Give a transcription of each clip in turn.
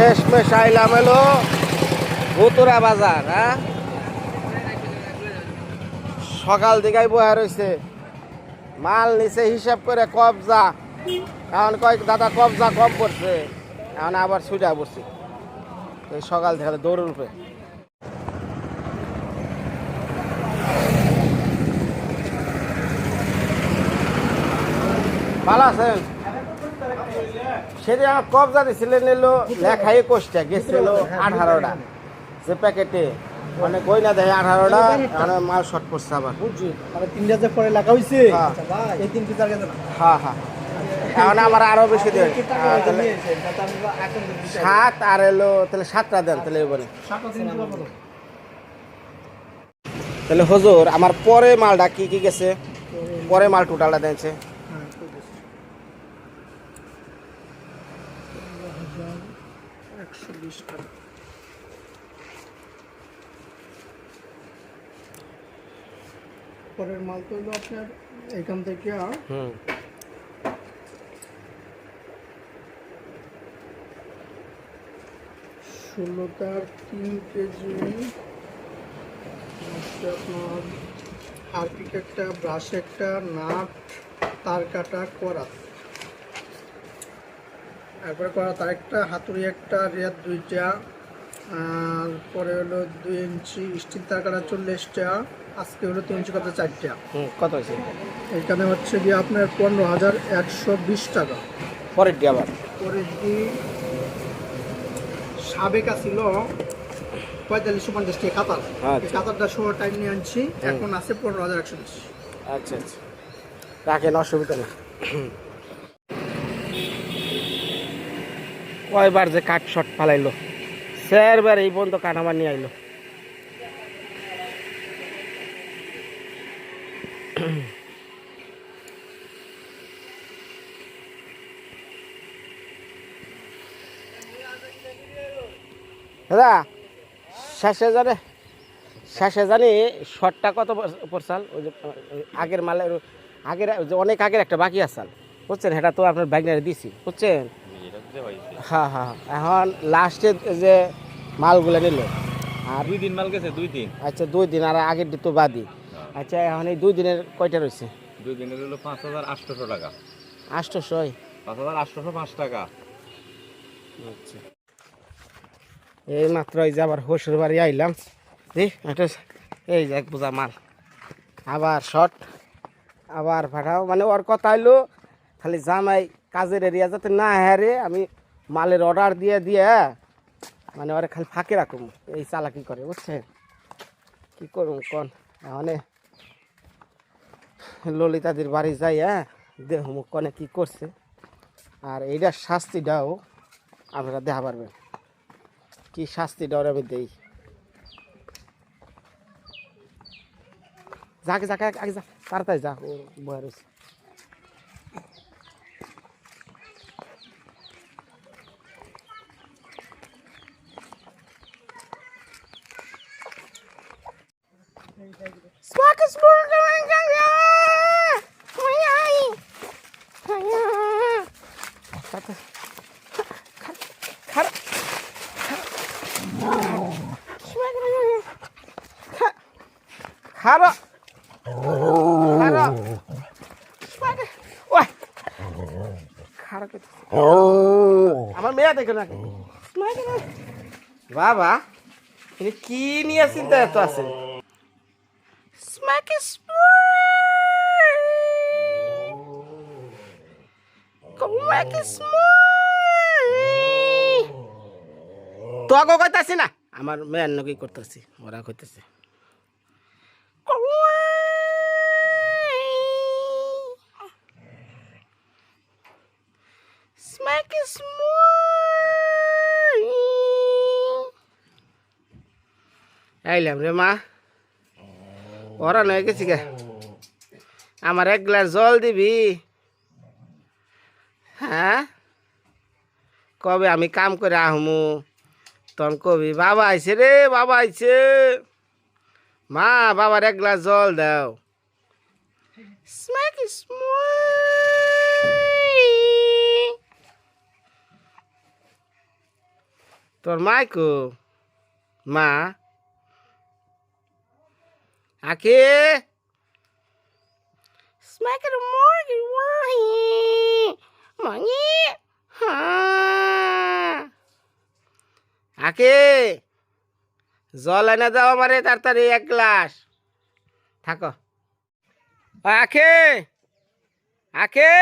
শেষ মেশ আইলাম এলো ভুতুরা বাজার হ্যাঁ? সকাল দিকাই বয়া রয়েছে মাল নিচে হিসাব করে কবজা। এখন কয়, দাদা, কবজা কম করছে এখন আবার ছুটা বসছি এই সকাল থেকে দৌড়ের উপরে। ভালো আছেন? সেদিন আমার কবজা দিছিলেন এলো লেখাই কোষ্টা গেছিল আঠারোটা। যে প্যাকেটে মানে গয়না দেখে আঠারোটা মানে মাল শর্ট পড়ছে আবার। বুঝছি মানে তিনটা যে পরে লেখা হয়েছে হ্যাঁ। এই তিন কি টার্গেট হ্যাঁ হ্যাঁ। এখন আমার আরও বেশি দেন। সাত আর এলো তাহলে সাতটা দেন তাহলে এবারে তাহলে হজুর আমার পরে মালটা কি কি গেছে? পরে মাল টোটালটা দিয়েছে একশো পরের মাল তো হলো আপনার এখান থেকে আর। হুম। ষোলোটার তিন কেজি। আপনার হারপিক একটা ব্রাশ একটা নাট তার কাটা করা তারপরে করা তার একটা হাতুড়ি একটা রেয়ার দুইটা পরে হলো দুই ইঞ্চি স্টিল তার কাটা চল্লিশটা আজকে হলো তিন ইঞ্চি কথা চারটা। কত হয়েছে? এখানে হচ্ছে গিয়ে আপনার পনেরো হাজার একশো বিশ টাকা। পরের ডি আবার? পরে দি সাবেকা ছিল পঁয়তাল্লিশশো পঞ্চাশ টাকা কাতার। আচ্ছা। কাতারটা ষোলো টাইম নিয়ে আনছি এখন আছে পনেরো হাজার একশো বিশ। আচ্ছা আচ্ছা। রাখেন অসুবিধা নেই। কয়বার যে কাঠ শট ফালাইলো। চারবার এই পর্যন্ত কাঠ আমার নিয়ে আইলো। দাদা, শেষে জানে, শেষে জানি শর্টটা কত পড়- পড়ছাল? ওই যে, আগের মালের, আগের, যে অনেক আগের একটা বাকি আসাল বুঝছেন? এটা তো আপনার ব্যাগনারে দিছি, বুঝছেন? হ্যাঁ হ্যাঁ এখন লাস্টে যে মালগুলো নিল আর দুই দিন মাল গেছে দুই দিন? আচ্ছা দুই দিন আর আগের দিন তো বাদি আচ্ছা এখন এই দুই দিনের কয়টা রয়েছে? দুই দিনের হলো পাঁচ হাজার আটশোশো টাকা। আষ্টশোই পাঁচ হাজার আটশোশো পাঁচ টাকা। আচ্ছা। এই মাত্র এই যে আবার হোসুর বাড়ি আইলাম। দি একটা এই যে এক বোঝা মাল। আবার শর্ট আবার পাঠাও মানে ওর কথা হইল খালি জামাই কাজের এরিয়া যাতে না হারে আমি মালের অর্ডার দিয়ে দিয়ে মানে ওরে খালি ফাঁকে রাখুম। এই চালাকি করে বুঝছেন কি করুম কন? মানে ললিতাদির বাড়ি যাই হ্যাঁ দেহ মুখ কনে কি করছে। আর এইটার শাস্তিটাও আপনারা দেখা পারবেন। কি শাস্তিটা ওর আমি দেই। যাকে যাকে আগে যা, তাড়াতাড়ি যা, ও বয়ে রয়েছে Smackers খারাপ খারাপ খারাপ ওই খারাপ আমার মেয়ে দেখো না বাবা এটা কি নিয়ে চিন্তা এত আছে? স্মাকি তোকে কইতাছি না আমার মেয়ের নকি করতেছি ওরা কইতেছে। আইলাম রে মা। ওরা নয় গেছি গে। আমার এক গ্লাস জল দিবি। হ্যাঁ? কবে আমি কাম করে আহমু? তখন কবি, বাবা আইছে রে, বাবা আইছে। মা, বাবার এক গ্লাস জল দাও। Smacky smooth. তোর মাইকো মা আকে। Smack it morning, why? Money? আকে। জল এনে দাও আমারে তাড়াতাড়ি এক গ্লাস। থাকো। আখে আখে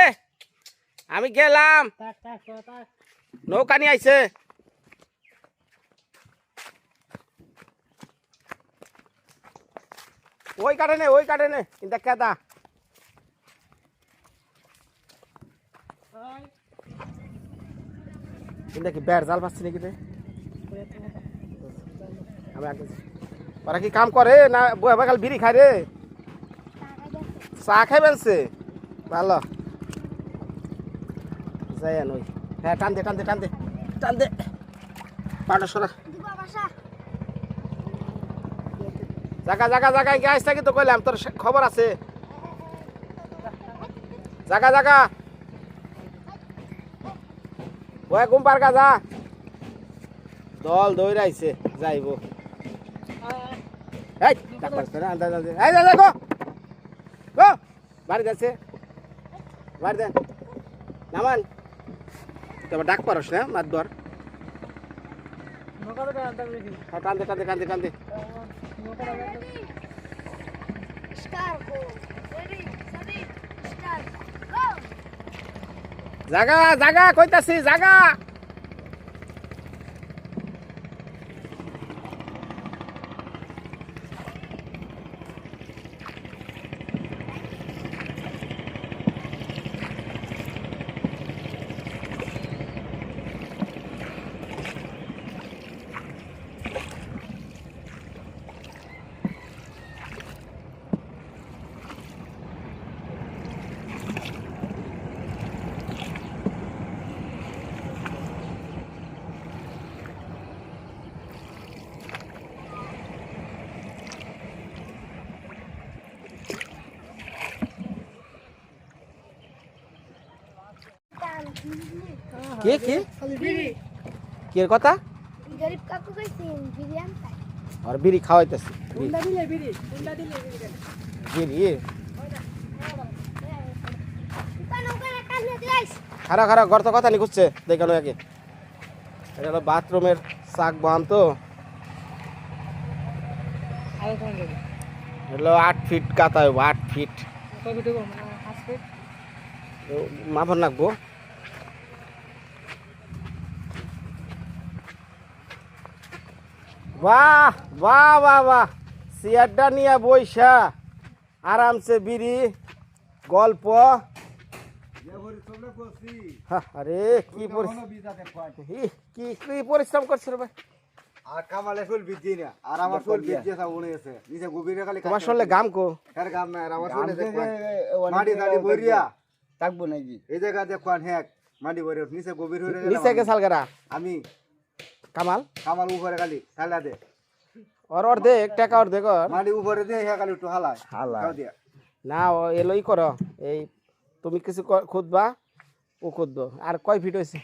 আমি গেলাম। নৌকা নিয়ে আইছে। ওই কাটে নে, ওই কাটে নে। কিন্তু কেদা। কিন্তু বেড় জাল পাচ্ছি নাকি। ওরা কি কাম করে না বয়ে বাগাল বিড়ি খায় রে? চা খাই বেলছে ভালো। যাই নই হ্যাঁ টান দে টান দে টান দে। টান দে। পাটা সরা। জাগা জাগা জাগা গ্যাস থাকি তো কইলাম তোর খবর আছে? জাগা জাগা। ওই ঘুম পারকা যা। দল দৌড়াইছে যাইব। এই ডাক পারছে না আন্দা আন্দা এই যা গো গো বাড়ি যাচ্ছে। বাড়ি দেন। নামান তোমার ডাক পারস না মাত দর হ্যাঁ কান্দে কান্দে কান্দে কান্দে। জাগা জাগা কইতাছি জাগা। কে কে? কে কথা? গরিব কাকু কইছি বিরিয়ানি খাই আর বিড়ি খাওয়াইতেছি। বিড়ি? কাজে খারা খারা ঘর তো কথা নিখুঁজছে দেখানো একে। এটা হলো বাথরুমের শাক বাম তো। হলো আট ফিট কাতা আট ফিট? মাফন রাখব বাহ বাহ বাহ বাহ চেয়ারটা নিয়ে বইসা আরামসে বিড়ি গল্প হা, আরে কি পরিশ্রম ই, কি কি পরিশ্রম করছে রে ভাই আর কামালে ফুল বিজি না আর আমার ফুল বিজি আছে উনি আছে নিজে গভীরে খালি তোমার শুনলে গাম কো কার গাম না আর আমার শুনে দেখবেন মাটি দাড়ি বইরিয়া থাকব নাকি এই জায়গা দেখবেন হ্যাঁ মাটি বইরে নিচে গভীর হয়ে গেলাম নিচে গেছাল গেরা আমি কামাল? কামাল উপরে খালি ঠালা দে। ওর অর্ধেক টাকা অর্ধেক ওর। মাটি উপরে দিয়ে হ্যাঁ খালি একটু। খাও দিয়া। না ও এলোই করো। এই তুমি কিছু খুঁজবা ও খুঁজবো। আর কয় ফিট হয়েছে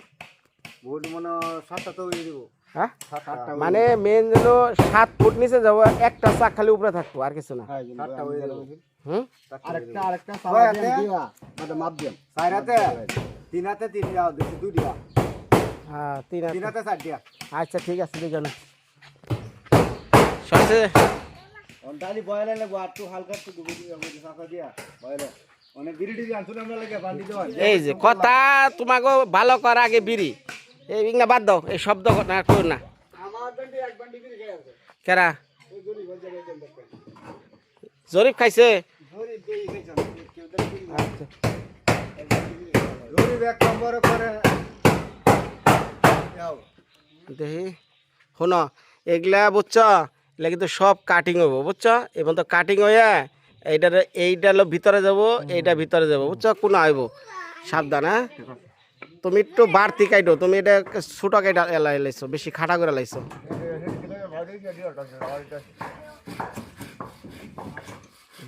ভোট মনে সাতটা তো দিব। হ্যাঁ? মানে মেন হলো সাত ফুট নিচে যাব একটা চাক খালি উপরে থাকব আর কিছু না। দেবো। হুম? আরেকটা আরেকটা মানে মাপ দেন চার হাতে? তিন হাতে তিন দিয়া দুই দিয়া। হ্যাঁ তিন হাত। হাতে চার দিয়া। আচ্ছা ঠিক আছে দেখো না অন্তালি বয়লে লাগবো আর একটু হালকা একটু ডুবে দিয়া বুঝি সাঁচা দিয়া বয়লে। অনেক বিড়ি টিড়ি আনছুন আমরা লাগে বান্ডি দেওয়া এই যে কথা তোমাকে ভালো কর আগে বিড়ি। এই ইংনা বাদ দাও এই শব্দ না করো না। কেরা? জরিফ খাইছে? আচ্ছা গরিব এক নম্বর করে যাও দেখি শুন, এগুলা বুঝছ এগুলা কিন্তু সব কাটিং হব, বুঝছ? এবং তো কাটিং হয়ে এইটার এইটা ভিতরে যাব এইটা ভিতরে যাব, বুঝছ? কোন আইব সাবধান হ্যাঁ? তুমি একটু বাড়তি কাইটো তুমি এটা ছোট কাইটা এলাই লাইছো বেশি খাটা করে লাইছো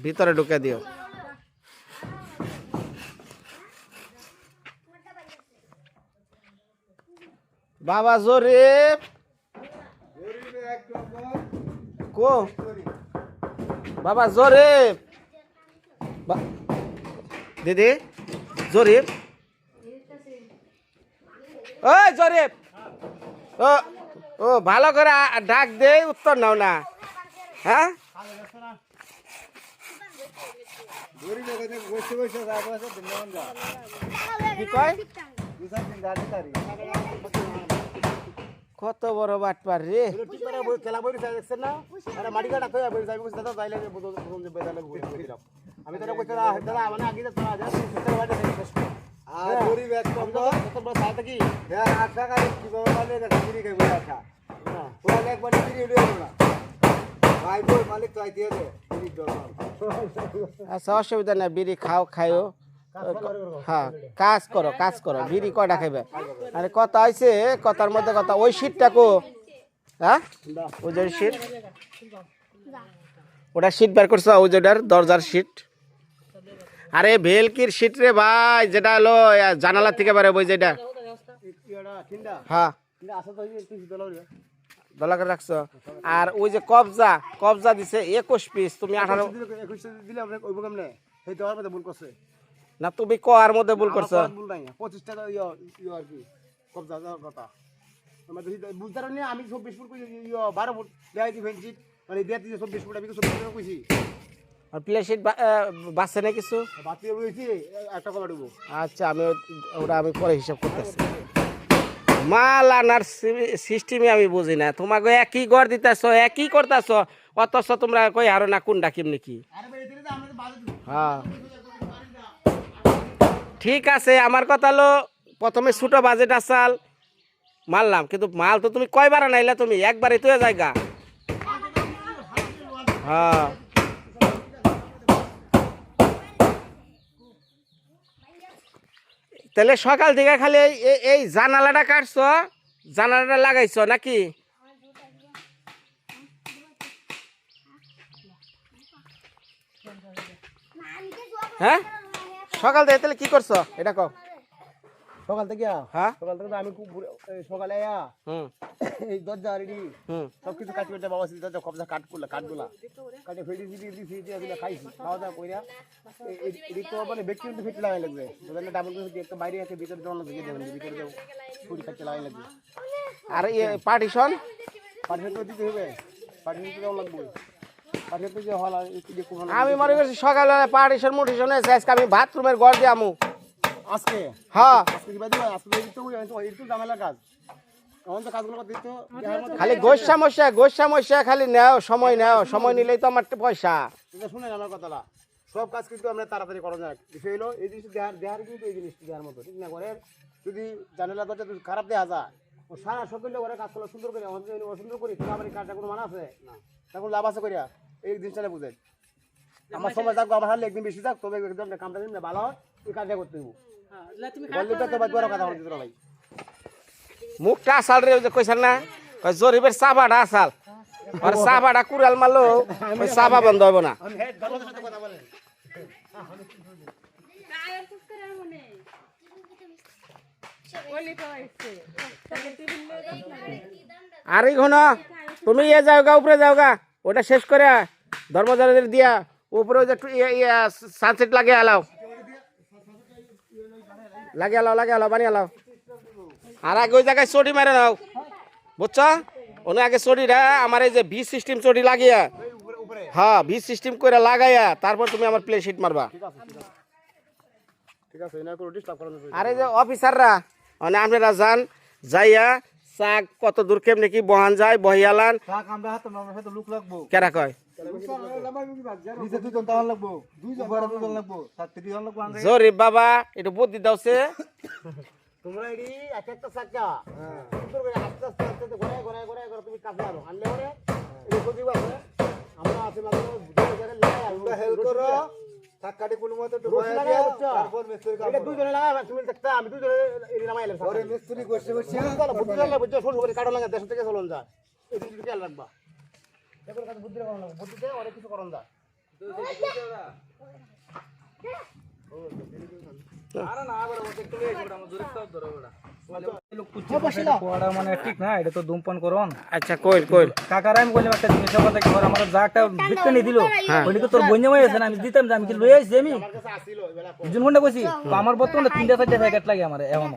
ভিতরে ঢুকে দিও। বাবা জোরে কাকু বাবা জরিফ বা- দিদি জরিফ ওই জরিফ ও ও, ভালো করে ডাক দে, উত্তর নাও না। হ্যাঁ? কি কয় দুই চার দিন গাড়ি তারি কত বড় বাটপার রে। টিপারে বই খেলা বই চাই দেখছেন না? আরে মাটি কাটা কই বই যাই দাদা যাইলে বুঝো বুঝো যে বেদালে বই দিলাম। আমি তোরা কইতে না দাদা মানে আগে তো তোরা যা বাড়ি থেকে শেষ কর। আর গরিব এক কম তো কত বড় সাইতে কি হ্যাঁ আশা করি আশা। পুরা উড়ে না। ভাই মালিক তো দে বিড়ি দরকার আচ্ছা অসুবিধা নাই বিড়ি খাও খাইও। হ্যাঁ কাজ করো কাজ করো বিড়ি কয়টা খাইবে? আরে কথা হয়েছে কথার মধ্যে কথা ওই সিটটা কো। হ্যাঁ? ওই যে সিট ওটা সিট বের করছ ওই দরজার সিট আরে ভেলকির সিট রে ভাই যেটা হলো জানালা থেকে বেরো ওই যেটা হ্যাঁ। দলা করে রাখছো? আর ওই যে কবজা কবজা দিছে একুশ পিস তুমি আঠারো দিলে নে তুমি কয়ার মধ্যে ভুল করছ। ভুল নাই টাকা ইয়ে ইয়ে আর কি কবজা কথা। বুঝতে পারি আমি চব্বিশ ফুট কইছি ইয়ে বারো ফুট দি মানে দেয় ফুট আমি ফুট কইছি? আর না কিছু? বাতি একটা দেবো আচ্ছা আমি ওটা আমি পরে হিসাব করতেছি। মাল আনার সিস্টেমে আমি বুঝি না। তোমাকে একই গড় দিতেছ একই করতেছ অথচ তোমরা কই আরও না কোনটা কেমনি কি? হ্যাঁ। ঠিক আছে, আমার কথা হলো, প্রথমে ছোটো বাজেট আসাল, মারলাম, কিন্তু মাল তো তুমি কয়বার আনাইলা তুমি? একবারই তো জায়গা। হ্যাঁ। তাহলে সকাল থেকে খালি এই জানালাটা কাটছ, জানালাটা লাগাইছ নাকি? হ্যাঁ? সকাল থেকে তাহলে কি করছ? এটা কও। সকাল থেকে হ্যাঁ? সকাল থেকে আমি খুব সকালে আয়া। হুম। এই দরজা রেডি হুম। সব কিছু কাটি করতে বাবা সিদ্ধ কবজা কাট করলা কাটগুলা কাটে ফেটি ফিটি দিছি দিয়ে দিলা খাইছি খাওয়া দাওয়া কইরা। এই- তো মানে ব্যক্তি কিন্তু ফিট লাগাই লাগবে। বুঝলেন ডাবল করে একটা বাইরে আছে ভিতরে দেওয়া লাগবে দেবেন ভিতরে দেবো ছুরি কাটতে লাগাই লাগবে। আর পার্টিশন পাঠিয়ে তো দিতে হবে। পাঠিয়ে তো দেওয়া লাগবে। তো আমি মনে করছি সকালবেলা পার্টিশন মুটিশন এসে আজকে আমি বাথরুমের ঘর দিয়ে আমু। আজকে? হ্যাঁ। তো তো তো তো খালি গোসা মশা গোসা মশা খালি নেও সময় নেও সময় নিলেই তো আমার পয়সা। এটা শুনেন আমার কথাটা সব কাজ কিন্তু আমরা তাড়াতাড়ি করা যায় বিষয় হলো এই জিনিস দেহার দেহার কিন্তু এই জিনিসটি দেওয়ার মতো ঠিক না করে যদি জানালা দরজা যদি খারাপ দেওয়া যায় ও সারা সকলে ঘরে কাজ করলে সুন্দর করে আমাদের অসুন্দর করি তোমার আমার এই কাজটা কোনো মানা আছে? না। তখন লাভ আছে করিয়া এই জিনিসটা বুঝেন। আমার সময় থাকব আমার হারলে একদিন বেশি থাক তবে একদম কামটা দিন ভালো হয় এই কাজটা করতে হইব। বললে তো বাদ বড় কথা বলতে ভাই। মুখটা আসাল রে যে কইসাল না কই জরিবের চাবাটা আসাল। আর চাবাটা কুড়াল মারলো ওই চাবা বন্ধ হইব না। আর ঘন তুমি ইয়ে যাও গা উপরে যাও গা ওটা শেষ করে ধর্মজাদের দিয়া। উপরে ওই যে একটু সানসেট লাগে আলাও। লাগে আলাও লাগে আলাও বানিয়ে আলাও। আর আগে ওই জায়গায় চটি মারে নাও বুঝছ? ওনে আগে চটিটা আমার এই যে ভি সিস্টেম চটি লাগিয়া। হ্যাঁ ভি সিস্টেম করে লাগাইয়া তারপর তুমি আমার প্লে শিট মারবা। ঠিক আছে না করে ডিস্টার্ব করানো আর এই যে অফিসাররা মানে আপনারা যান যাইয়া চা কত দূর কেমনি কি বহান যায় বহিয়ালান? টাকা আমরা হাতে আমরা হাতে লুক লাগবো। কেরা কয়? আমরা। জরিফ বাবা একটু বুদ্ধি দাওছে তোমরা এডি এক একটা চাকা সুন্দর করে আস্তে আস্তে আস্তে আস্তে ঘোরায় ঘোরায় ঘোরায় তুমি কাজ মারো। আনলে পরে আছে। আমরা আছে দুটো জায়গায় তোমরা হেল্প করো। টাকাটি কোনো মতো? তারপর মিস্ত্রি কাম এটা লাগাই তুমি দেখতা আমি দুইজনে এডি নামাই এলাম পরে মিস্ত্রি বসে বসে বুদ্ধি লাগলে বুঝছ শুরু করে কাটো লাগা দেশ থেকে চলন যায় এই দুটো খেয়াল রাখবা। দেখো কাছে বুদ্ধি করানো লাগবে বুদ্ধিতে অনেক কিছু করন যায় আরে না আবার ওটা একটু লেগে আমার জোরে ধরো ওটা পোয়াটা মানে ঠিক না এটা তো ধূমপান করন আচ্ছা কইল কইল কাকার আমি বললাম একটা জিনিসের কথা কি আমার যা একটা বিক্রি নিয়ে দিল ওইটা তোর হয়ে আছে আমি দিতাম যে আমি কি লই আসছি আমি দুজন ঘণ্টা কইছি আমার বর্তমানে তিনটা চারটা প্যাকেট লাগে আমার এখন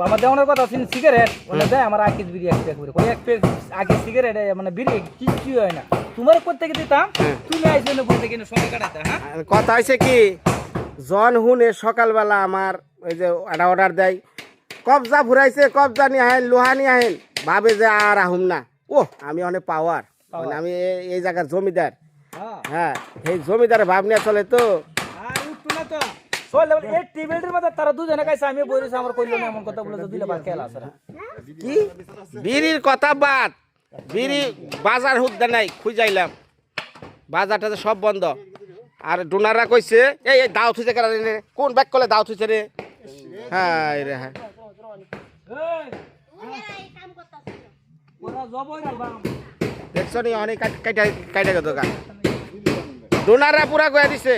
আমার দেওয়ানোর কথা আছে সিগারেট দেয় আমার আকিস বিড়ি এক প্যাক করে কই এক প্যাক আগে সিগারেট মানে বিড়ি কিচ্ছু হয় না তোমার কোথেকে দিতাম তুমি না বলতে কিনে সময় কাটাইতে হ্যাঁ কথা হয়েছে কি জন হুনে সকালবেলা আমার ওই যে একটা অর্ডার দেয় কবজা ঘুরাইছে কবজা নিয়ে আহেন লোহা নিয়ে আহেন। ভাবে যে আর আহুম না। ও আমি অনেক পাওয়ার মানে আমি এই জায়গার জমিদার। হ্যাঁ। হ্যাঁ এই জমিদার ভাব নিয়ে চলে তো। কি? বিড়ির কথা বাদ। বিড়ি বাজার হুদ্দা নাই খুঁজাইলাম। বাজারটা সব বন্ধ। আর ডোনাররা কইছে এই দাও থুইছে কোন ব্যাগ কলে দাও থুইছে রে? হ্যাঁ রে হ্যাঁ ওরা জবই না বাম দেখছ নি অনেক কাইটা কাইটা গেল গা। ডোনাররা পুরা কয়ে দিছে।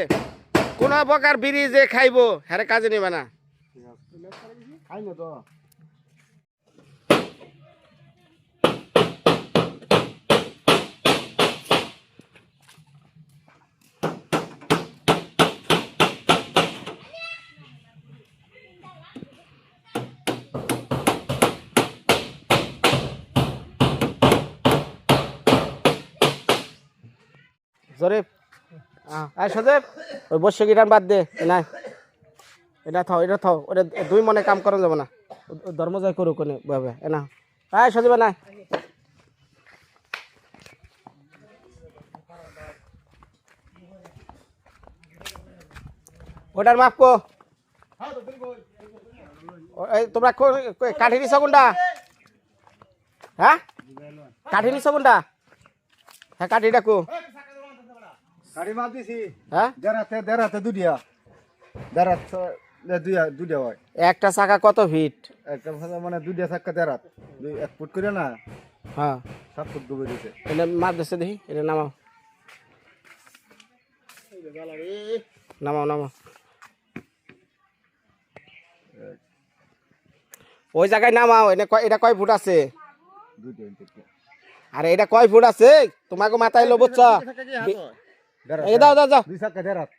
কোন প্রকার বিড়ি যে খাইব হ্যাঁ কাজে নিবে না। খাই না তো। জরিফ আয় সজেব, ওই বসে গিটান বাদ দে নাই। এটা থাও এটা থাও ওটা দুই মনে কাম করা যাবে না। ধর্ম জয় করুক কোনে ভাবে এ না। আয় সজীব নাই। ওটার মাপ কো। তোমরা কাঠি নিছ কোনটা? হ্যাঁ? কাঠি নিছ কোনটা? হ্যাঁ কাঠি ডাকো গাড়ি মাপ দিছি। হ্যাঁ দেড়াতে দেড়াতে দুডিয়া দেড়াতে দুইয়া দুডিয়া হয়। একটা চাকা কত ফিট? একটা মানে দুডিয়া দেড়াত। দুই এক ফুট করে না? হ্যাঁ সাত ফুট ডুবে দিছে। এটা মাপ দিচ্ছে দেখি এটা নামাও। নামাও নামাও। ওই জায়গায় নামাও এটা কয় এটা কয় ফুট আছে? আরে এটা কয় ফুট আছে? তোমাকে মাথায় লো বুঝছ? এই দাও দাও দাও। দুই চাক্কা দেড়াত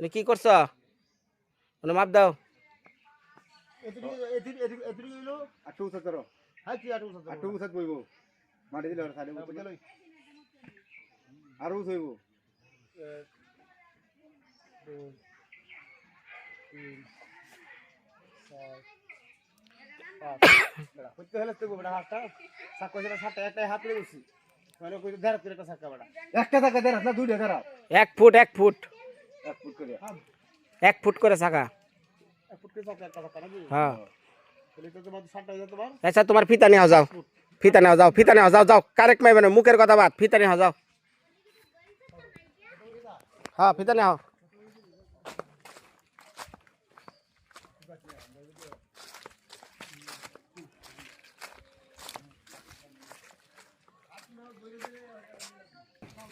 এটা কি করছ? মানে মাপ দাও। উঠাত ধরো। আটটু উঠাত বইব মাটি দিলে সাইডে আরও উঠাইব করতে হলে তো বেটা হাতটা চাক্কা যেটা সাতটা একটা হাত করে গেছি মানে কই দেড়াত করে একটা চাক্কা বেটা একটা চাক্কা দেড়াত না দুইটা দেড়াত এক ফুট এক ফুট এক ফুট করে এক ফুট করে চাকা এক ফুট করে চাক্কা একটা চাক্কা নাকি হ্যাঁ তাহলে তো তোমার সাতটা হয়ে যায় তোমার আচ্ছা তোমার ফিতা নেওয়া যাও ফিতা নেওয়া যাও ফিতা নেওয়া যাও যাও কারেক্ট মাইবে না মুখের কথা বাদ ফিতা নেওয়া যাও হ্যাঁ ফিতা নেওয়া কনে কনে ফুট তো সাতটা চাক্কা সাত ফুট না সাত ফুট আটটা এর হিসাবে আর চাক্কা কাটা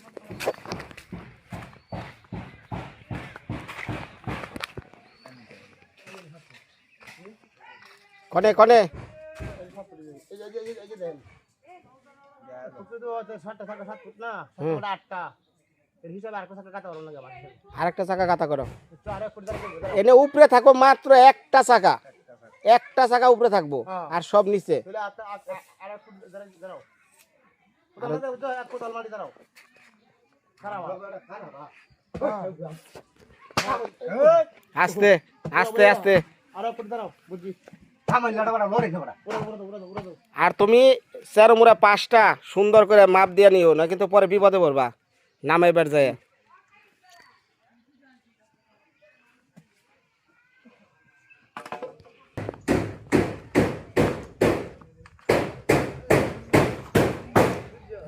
ওরম লাগে আমার আরেকটা চাকা কাতা করো। এনে উপরে থাকো মাত্র একটা চাকা। একটা চাকা উপরে থাকব আর সব নিচে। আস্তে আস্তে আস্তে। আর দাঁড়াও আর তুমি চেরোমুড়া পাঁচটা সুন্দর করে মাপ দিয়ে নিও না কিন্তু পরে বিপদে পড়বা। নামে বের যায়।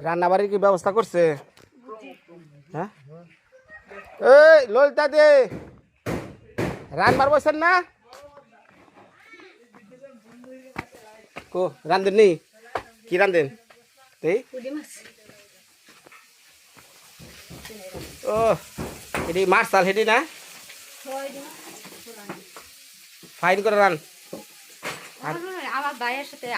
রান্না বাড়ির কি ব্যবস্থা করছে? হ্যাঁ? এই ললিতা দে রান্নার বসেন না? কো রান্ধেন নি? কি রান্ধেন ও এটি মাছ চাল হেঁটে না? ফাইন করে রান। আমার ভাইয়ের সাথে